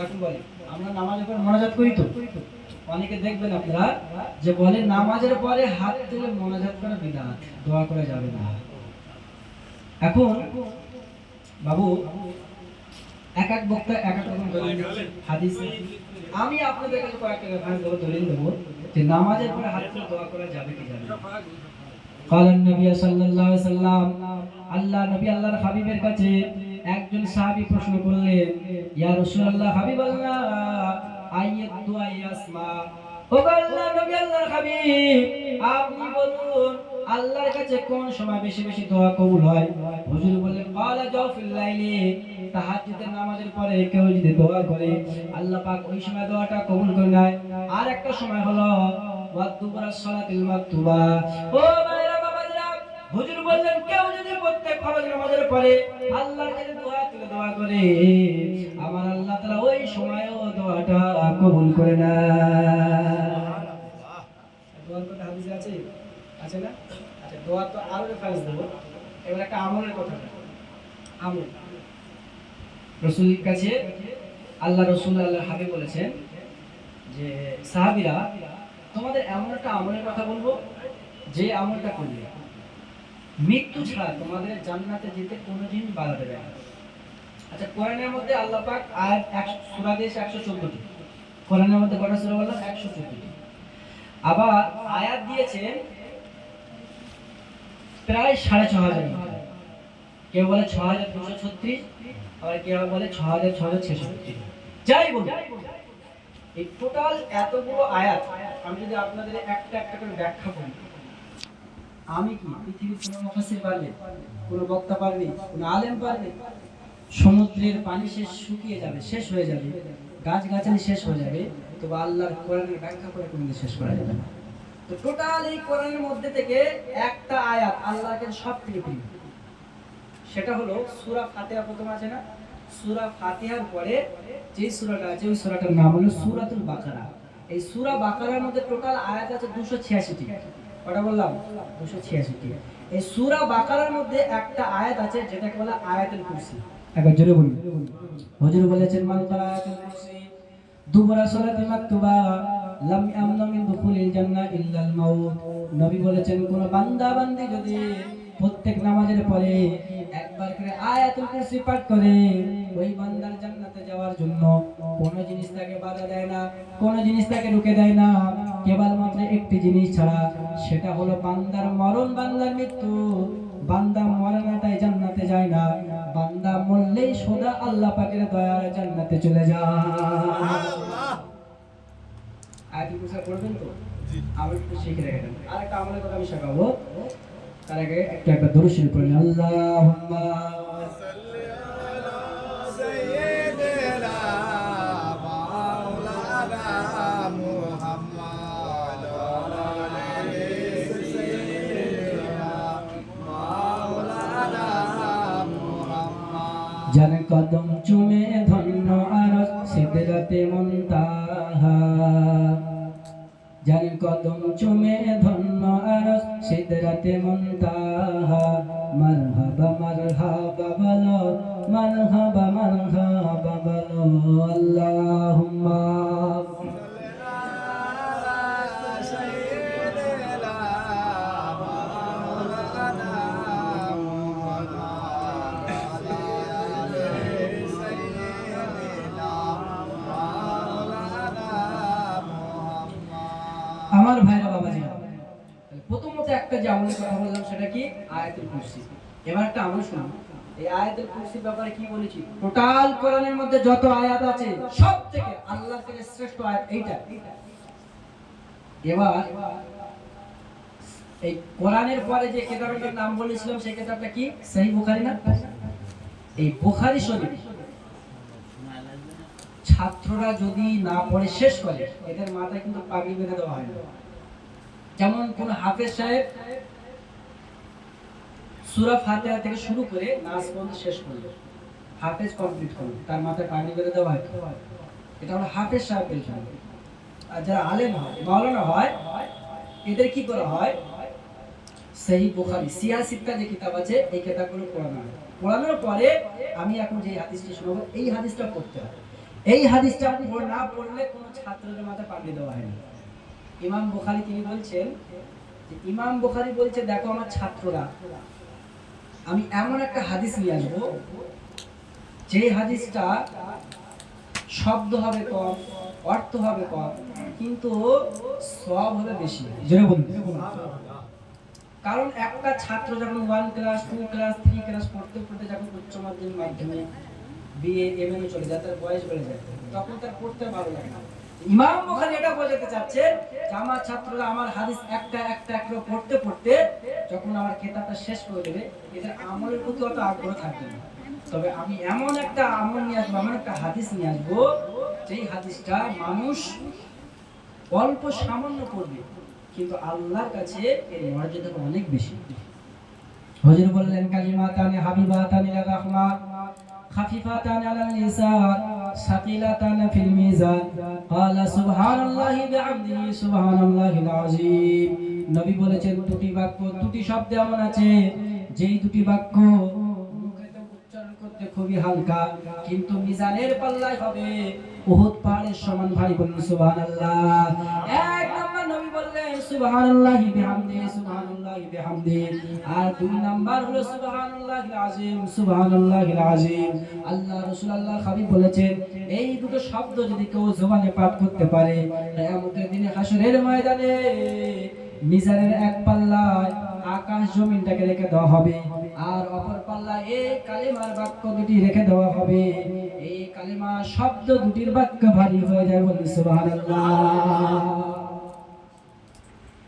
এখন বলে আমরা নামাজের পর মোনাজাত করি তো অনেকে দেখবেন আপনারা যে বলে নামাজের পরে হাত তুলে মোনাজাত করা বিধান দোয়া করা যাবে না এখন বাবু এক এক বক্তা এক এক রকম দলিল দিচ্ছে, হাদিস আমি আপনাদের কাছে কয়েকটা রেফারেন্স দেবো দলিল দেবো যে নামাজের পরে হাত তুলে দোয়া করা যাবে কি যাবে না قال النبي صلى الله عليه وسلم আল্লাহ নবী আল্লাহর হাবিবের কাছে একজন সাহাবী প্রশ্ন করলেন, ইয়া রাসূলুল্লাহ, হাবিবাল্লাহ আইয়াত দুআ ইয়াসমা ও আল্লাহ, নবী আল্লাহর হাবিব, আপনি বলুন, আল্লাহর কাছে কোন সময় বেশি বেশি দোয়া কবুল হয়? হুজুর বললেন, ক্বালা জাওফিল লাইলি। তাহাজ্জুদের নামাজের পরে কেউ যদি দোয়া করে, আল্লাহ পাক ওই সময় দোয়াটা কবুল করে নেয়। আর একটা সময় হলো ওয়াদুবরা সালাতিল মাকতুবা ও বাবারা হুজুর বললেন কেউ যদি প্রত্যেক ফরজ নামাজের পরে আল্লাহর কাছে দোয়া তুলে দোয়া করে আমার আল্লাহ তাআলা ওই সময়ও দোয়াটা কবুল করে না। দোয়ার কথা হাদিসে আছে? আছে না? আচ্ছা দোয়া তো আরও রেফারেন্স দেবো এবার একটা আমলের কথা। আমল। রসুলের কাছে আল্লাহ রসুল আল্লাহ হাবিব বলেছেন যে সাহাবিরা তোমাদের এমন একটা আমলের কথা বলব যে আমলটা করলে মৃত্যু ছাড়া তোমাদের জান্নাতে যেতে কোনোদিন বাধা দেবে না। আচ্ছা কোরআনের মধ্যে আল্লাহ পাক আয়াত একশো সূরা দিয়েছে একশো চোদ্দটি। কোরআনের মধ্যে কটা সূরা বললাম একশো চোদ্দটি। আবার আয়াত দিয়েছেন প্রায় সাড়ে ছ হাজার কেউ বলে ছ হাজার দুশো ছত্রিশ, আবার কেউ বলে ছ হাজার ছশো ছেষট্টি। যাই বলুন। এই টোটাল এতগুলো আয়াত, আমি যদি আপনাদের একটা একটা করে ব্যাখ্যা করি আমি কি পৃথিবীর কোনো বক্তা পারবে কোনো আলেম পারবে সমুদ্রের পানি শেষ শুকিয়ে যাবে, শেষ হয়ে যাবে গাছ গাছালি শেষ হয়ে যাবে, তবে আল্লাহর কোরআনের ব্যাখ্যা করে কোনোদিন শেষ করা যাবে না। তো টোটাল এই কোরআনের মধ্যে থেকে একটা আয়াত সব থেকে প্রিয়। সেটা হলো সূরা ফাতিহা, প্রথম আছে না? সূরা ফাতিহার পরে যে সূরাটা আছে, ওই সূরাটার নাম হলো সূরাতুল বাকারা। এই সূরা বাকারার মধ্যে টোটাল আয়াত আছে 286টি কটা বললাম? 286টি এই সুরা বাকারার মধ্যে একটা আয়াত আছে যেটাকে বলা আয়াতুল কুরসি। একবার জোরে বলুন। হুজুর বলেছেন মান তারা আয়াতুল কুরসি দুবরা সালাতি মাকতুবা লাম ইয়ামনা মিন দুখুলিল জান্নাহ ইল্লাল মাউত। নবী বলেছেন কোন বান্দা বান্দি যদি প্রত্যেক নামাজের পরে একবার করে আয়াতুল কুরসি পাঠ করে ওই বান্দার জান্নাতে যাওয়ার জন্য কোন জিনিস তাকে বাধা দেয় না কোন জিনিস তাকে রুকে দেয় না। কেবলমাত্র একটি জিনিস ছাড়া সেটা হলো বান্দার মরণ বান্দার মৃত্যু। বান্দা মরে না তাই জান্নাতে যায় না বান্দা মরলেই সোজা আল্লাহ পাকের দয়ার জান্নাতে চলে যায়। আয়াতুল কুরসি পড়বেন তো? আমি একটু শিখে রেখে আর একটা আমলের কথা আমি শেখাবো। তার আগে একটা একটা দরুদ শরীফ পড়ি আল্লাহুম্মা যার কদম চুমে ধন্য আর সিদ্ধরাতে মন্তাহা যার কদম চুমে ধন্য হজরত মুনতাহা মারহাবা মারহাবা বলো মারহাবা মারহাবা বলো আল্লাহুম্মা। আমার ভাইরা বাবাজি প্রথমত একটা যে আমলের কথা বললাম, সেটা কি? আয়াতুল কুরসি। এবার একটা আমল শুনুন। এই আয়াতুল কুরসির ব্যাপারে কি বলেছি? টোটাল কোরআনের মধ্যে যত আয়াত আছে সব থেকে আল্লাহর কাছে শ্রেষ্ঠ আয়াত এইটা। এবার এই কোরআনের পরে যে কিতাবটার নাম বলেছিলাম, সেই কিতাবটা কি? সহি বুখারী না? এই বুখারী শরীফ। ছাত্ররা যদি না পড়ে, শেষ করে, এদের মাথায় কিন্তু পাগড়ি বেঁধে দেওয়া হয় না। যেমন কোন হাফেজ সাহেব সূরা ফাতিহা থেকে শুরু করে নাচ পর্যন্ত শেষ করল। হাফেজ কমপ্লিট করল। তার মাথায় পাগড়ি বেঁধে দেওয়া হয় এটা হলো হাফেজ সাহেবের জন্য। আর যারা আলেম হয়, মাওলানা হয়, এদের কি করা হয়? সেই বুখারি সিয়াসিত্তা যে কিতাব আছে, এই কিতাবগুলো পড়ানো হয়। পড়ানোর পরে আমি এখন যে হাদিসটি শোনাবো, এই হাদিসটা পড়তে হয় এই হাদিসটা পড়- না পড়লে কোনো ছাত্রের মাথায় পাঠিয়ে দেওয়া হয় না ইমাম বুখারি তিনি বলছেন যে ইমাম বুখারি বলছে, দেখো আমার ছাত্ররা, আমি এমন একটা হাদিস নিয়ে আসব যে হাদিসটা শব্দ হবে কম, অর্থ হবে কম, কিন্তু সব হবে বেশি কারণ একটা ছাত্র যখন one class two class three class পড়তে পড়তে যখন উচ্চ মাধ্যমিক মাধ্যমে বিএ এমএ চলে যায়, তার বয়স বেড়ে যায়, তখন তার পড়তে ভালো লাগে না। ইমাম এটা বোঝাতে ছাত্ররা আমার হাদিস একটা একটা পড়তে পড়তে যখন আমার কেতাবটা শেষ করে দেবে, এদের আমলের প্রতি অত আগ্রহ থাকবে না। তবে আমি এমন একটা আমল নিয়ে আসব, এমন একটা হাদিস নিয়ে আসব, যেই হাদিসটা মানুষ অল্প সামান্য পড়বে, কিন্তু আল্লাহর কাছে এর মর্যাদা অনেক বেশি। হুজুর বললেন, কালিমাতানে হাবিবাতানে ইলা রাহমান খাফিফাতান আলাল লিসান সাকিলাতান ফিল মিজান। ক্বালা সুবহানাল্লাহি বিহামদিহি সুবহানাল্লাহিল আযীম। নবী বলেছেন, দুটি বাক্য, দুটি শব্দ এমন আছে, যেই দুটি বাক্য উচ্চারণ করতে খুবই হালকা, কিন্তু মিজানের পাল্লায় হবে উহুদ পাহাড়ের সমান ভাই বলুন সুবহানাল্লাহ। এক নাম্বার নবী বললেন, সুবহানাল্লাহি বিহামদিহি সুবহানাল্লাহি। এই দুটো শব্দ যদি কেউ পাঠ করতে পারে দিনে হাসরের ময়দানে মিজানের এক পাল্লায় আকাশ জমিনটাকে রেখে দেওয়া হবে আর অপর পাল্লা এই কালিমার বাক্য দুটি রেখে দেওয়া হবে। এই কালিমা শব্দ দুটির বাক্য ভারী হয়ে যায় বলি